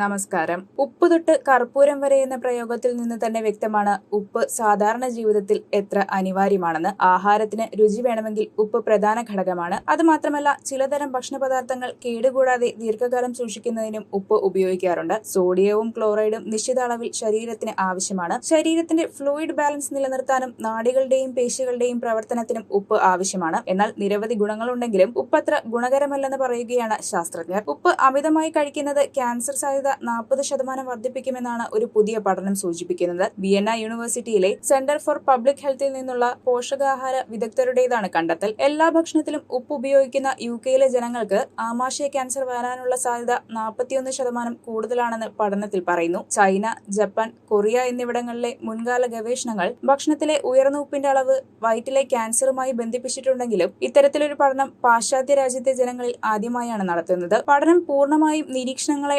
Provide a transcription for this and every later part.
നമസ്കാരം. ഉപ്പ് തൊട്ട് കർപ്പൂരം വരെ എന്ന പ്രയോഗത്തിൽ നിന്ന് തന്നെ വ്യക്തമാണ് ഉപ്പ് സാധാരണ ജീവിതത്തിൽ എത്ര അനിവാര്യമാണെന്ന്. ആഹാരത്തിന് രുചി വേണമെങ്കിൽ ഉപ്പ് പ്രധാന ഘടകമാണ്. അത് മാത്രമല്ല ചിലതരം ഭക്ഷണപദാർത്ഥങ്ങൾ കേടുകൂടാതെ ദീർഘകാലം സൂക്ഷിക്കുന്നതിനും ഉപ്പ് ഉപയോഗിക്കാറുണ്ട്. സോഡിയവും ക്ലോറൈഡും നിശ്ചിത അളവിൽ ശരീരത്തിന് ആവശ്യമാണ്. ശരീരത്തിന്റെ ഫ്ലൂയിഡ് ബാലൻസ് നിലനിർത്താനും നാടികളുടെയും പേശികളുടെയും പ്രവർത്തനത്തിനും ഉപ്പ് ആവശ്യമാണ്. എന്നാൽ നിരവധി ഗുണങ്ങളുണ്ടെങ്കിലും ഉപ്പത്ര ഗുണകരമല്ലെന്ന് പറയുകയാണ് ശാസ്ത്രജ്ഞർ. ഉപ്പ് അമിതമായി കഴിക്കുന്നത് ക്യാൻസർ സാധ്യത നാൽപ്പത് ശതമാനം വർദ്ധിപ്പിക്കുമെന്നാണ് ഒരു പുതിയ പഠനം സൂചിപ്പിക്കുന്നത്. വിയന്ന യൂണിവേഴ്സിറ്റിയിലെ സെന്റർ ഫോർ പബ്ലിക് ഹെൽത്തിൽ നിന്നുള്ള പോഷകാഹാര വിദഗ്ധരുടേതാണ് കണ്ടെത്തൽ. എല്ലാ ഭക്ഷണത്തിലും ഉപ്പ് ഉപയോഗിക്കുന്ന യു കെയിലെ ജനങ്ങൾക്ക് ആമാശയ ക്യാൻസർ വരാനുള്ള സാധ്യത നാൽപ്പത്തിയൊന്ന് ശതമാനം കൂടുതലാണെന്ന് പഠനത്തിൽ പറയുന്നു. ചൈന ജപ്പാൻ കൊറിയ എന്നിവിടങ്ങളിലെ മുൻകാല ഗവേഷണങ്ങൾ ഭക്ഷണത്തിലെ ഉയർന്ന ഉപ്പിന്റെ അളവ് വയറ്റിലെ ക്യാൻസറുമായി ബന്ധിപ്പിച്ചിട്ടുണ്ടെങ്കിലും ഇത്തരത്തിലൊരു പഠനം പാശ്ചാത്യ രാജ്യത്തെ ജനങ്ങളിൽ ആദ്യമായാണ് നടത്തുന്നത്. പഠനം പൂർണമായും നിരീക്ഷണങ്ങളെ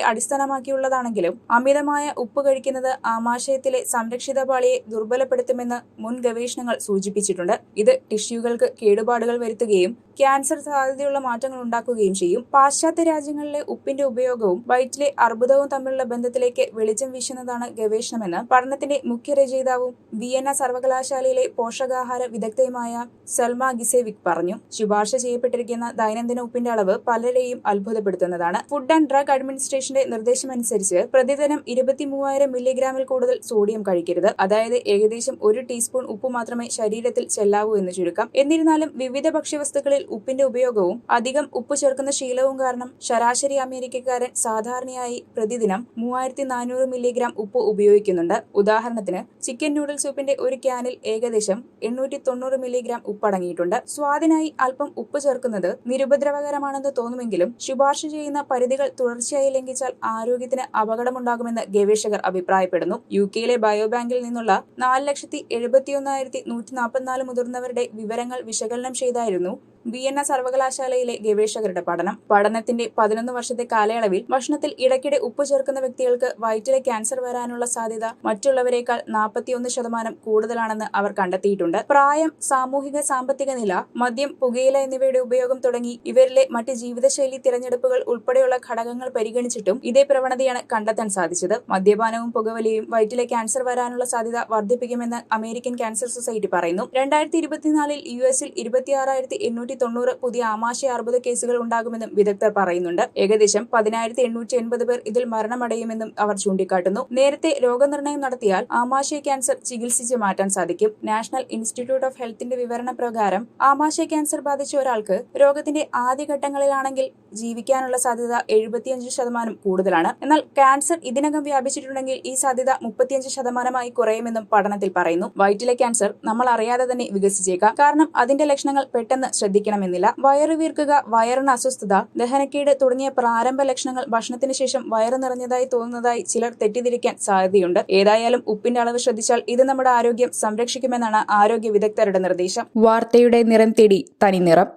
അടിസ്ഥാനമാക്കിയുള്ളതാണെങ്കിലും അമിതമായ ഉപ്പ് കഴിക്കുന്നത് ആമാശയത്തിലെ സംരക്ഷിത പാളിയെ ദുർബലപ്പെടുത്തുമെന്ന് മുൻ ഗവേഷണങ്ങൾ സൂചിപ്പിച്ചിട്ടുണ്ട്. ഇത് ടിഷ്യൂകൾക്ക് കേടുപാടുകൾ വരുത്തുകയും ക്യാൻസർ സാധ്യതയുള്ള മാറ്റങ്ങൾ ഉണ്ടാക്കുകയും ചെയ്യും. പാശ്ചാത്യ രാജ്യങ്ങളിലെ ഉപ്പിന്റെ ഉപയോഗവും വയറ്റിലെ അർബുദവും തമ്മിലുള്ള ബന്ധത്തിലേക്ക് വെളിച്ചം വീശുന്നതാണ് ഗവേഷണമെന്ന് പഠനത്തിന്റെ മുഖ്യ രചയിതാവും വിയന്ന സർവകലാശാലയിലെ പോഷകാഹാര വിദഗ്ധയുമായ സൽമ ഗിസേവിക് പറഞ്ഞു. ശുപാർശ ചെയ്യപ്പെട്ടിരിക്കുന്ന ദൈനംദിന ഉപ്പിന്റെ അളവ് പലരെയും അത്ഭുതപ്പെടുത്തുന്നതാണ്. ഫുഡ് ആൻഡ് ഡ്രഗ് അഡ്മിനിസ്ട്രേഷന്റെ നിർദ്ദേശമനുസരിച്ച് പ്രതിദിനം ഇരുപത്തി മൂവായിരം മില്ലിഗ്രാമിൽ കൂടുതൽ സോഡിയം കഴിക്കരുത്. അതായത് ഏകദേശം ഒരു ടീസ്പൂൺ ഉപ്പ് മാത്രമേ ശരീരത്തിൽ ചെല്ലാവൂ എന്ന് ചുരുക്കം. എന്നിരുന്നാലും വിവിധ ഭക്ഷ്യവസ്തുക്കളിൽ ഉപ്പിന്റെ ഉപയോഗവും അധികം ഉപ്പ് ചേർക്കുന്ന ശീലവും കാരണം ശരാശരി അമേരിക്കക്കാരൻ സാധാരണയായി പ്രതിദിനം മൂവായിരത്തി നാനൂറ് മില്ലിഗ്രാം ഉപ്പ് ഉപയോഗിക്കുന്നുണ്ട്. ഉദാഹരണത്തിന് ചിക്കൻ നൂഡിൽ സൂപ്പിന്റെ ഒരു ക്യാനിൽ ഏകദേശം എണ്ണൂറ്റി തൊണ്ണൂറ് മില്ലിഗ്രാം ഉപ്പടങ്ങിയിട്ടുണ്ട് സ്വാദിനായി അല്പം ഉപ്പ് ചേർക്കുന്നത് നിരുപദ്രവകരമാണെന്ന് തോന്നുമെങ്കിലും ശുപാർശ ചെയ്യുന്ന പരിധികൾ തുടർച്ചയായി ലംഘിച്ചാൽ ആരോഗ്യത്തിന് അപകടമുണ്ടാകുമെന്ന് ഗവേഷകർ അഭിപ്രായപ്പെടുന്നു. യു കെയിലെ ബയോബാങ്കിൽ നിന്നുള്ള നാല് ലക്ഷത്തി എഴുപത്തിയൊന്നായിരത്തി നൂറ്റി നാൽപ്പത്തിനാല് മുതിർന്നവരുടെ വിവരങ്ങൾ വിശകലനം ചെയ്തായിരുന്നു വിയന്ന സർവകലാശാലയിലെ ഗവേഷകരുടെ പഠനം. പഠനത്തിന്റെ പതിനൊന്ന് വർഷത്തെ കാലയളവിൽ ഭക്ഷണത്തിൽ ഇടയ്ക്കിടെ ഉപ്പ് ചേർക്കുന്ന വ്യക്തികൾക്ക് വയറ്റിലെ ക്യാൻസർ വരാനുള്ള സാധ്യത മറ്റുള്ളവരെക്കാൾ നാൽപ്പത്തിയൊന്ന് ശതമാനം കൂടുതലാണെന്ന് അവർ കണ്ടെത്തിയിട്ടുണ്ട്. പ്രായം സാമൂഹിക സാമ്പത്തിക നില മദ്യം പുകയില എന്നിവയുടെ ഉപയോഗം തുടങ്ങി ഇവരിലെ മറ്റ് ജീവിതശൈലി തിരഞ്ഞെടുപ്പുകൾ ഉൾപ്പെടെയുള്ള ഘടകങ്ങൾ പരിഗണിച്ചിട്ടും ഇതേ പ്രവണതയാണ് കണ്ടെത്താൻ സാധിച്ചത്. മദ്യപാനവും പുകവലിയും വയറ്റിലെ ക്യാൻസർ വരാനുള്ള സാധ്യത വർദ്ധിപ്പിക്കുമെന്ന് അമേരിക്കൻ ക്യാൻസർ സൊസൈറ്റി പറയുന്നു. രണ്ടായിരത്തി ഇരുപത്തിനാലിൽ യു എസിൽ ഇരുപത്തിയാറായിരത്തി എണ്ണൂറ്റി തൊണ്ണൂറ് പുതിയ ആമാശയ അർബുദ കേസുകൾ ഉണ്ടാകുമെന്നും വിദഗ്ധർ പറയുന്നുണ്ട്. ഏകദേശം പതിനായിരത്തി എണ്ണൂറ്റി എൺപത് പേർ ഇതിൽ മരണമടയുമെന്നും അവർ ചൂണ്ടിക്കാട്ടുന്നു. നേരത്തെ രോഗനിർണയം നടത്തിയാൽ ആമാശയ ക്യാൻസർ ചികിത്സിച്ച് മാറ്റാൻ സാധിക്കും. നാഷണൽ ഇൻസ്റ്റിറ്റ്യൂട്ട് ഓഫ് ഹെൽത്തിന്റെ വിവരണ പ്രകാരം ആമാശയ ക്യാൻസർ ബാധിച്ച ഒരാൾക്ക് രോഗത്തിന്റെ ആദ്യഘട്ടങ്ങളിലാണെങ്കിൽ ജീവിക്കാനുള്ള സാധ്യത എഴുപത്തിയഞ്ച് ശതമാനം കൂടുതലാണ്. എന്നാൽ ക്യാൻസർ ഇതിനകം വ്യാപിച്ചിട്ടുണ്ടെങ്കിൽ ഈ സാധ്യത മുപ്പത്തിയഞ്ച് ശതമാനമായി കുറയുമെന്നും പഠനത്തിൽ പറയുന്നു. വയറ്റിലെ ക്യാൻസർ നമ്മൾ അറിയാതെ തന്നെ വികസിച്ചേക്കാം. കാരണം അതിന്റെ ലക്ഷണങ്ങൾ പെട്ടെന്ന് ശ്രദ്ധിക്കണമെന്നില്ല വയറു വീർക്കുക വയറിന് അസ്വസ്ഥത ദഹനക്കേട് തുടങ്ങിയ പ്രാരംഭ ലക്ഷണങ്ങൾ ഭക്ഷണത്തിന് ശേഷം വയറ് നിറഞ്ഞതായി തോന്നുന്നതായി ചിലർ തെറ്റിദ്ധരിക്കാൻ സാധ്യതയുണ്ട്. ഏതായാലും ഉപ്പിന്റെ അളവ് ശ്രദ്ധിച്ചാൽ ഇത് നമ്മുടെ ആരോഗ്യം സംരക്ഷിക്കുമെന്നാണ് ആരോഗ്യ വിദഗ്ധരുടെ നിർദ്ദേശം. വാർത്തയുടെ നിറം തേടി തനി നിറം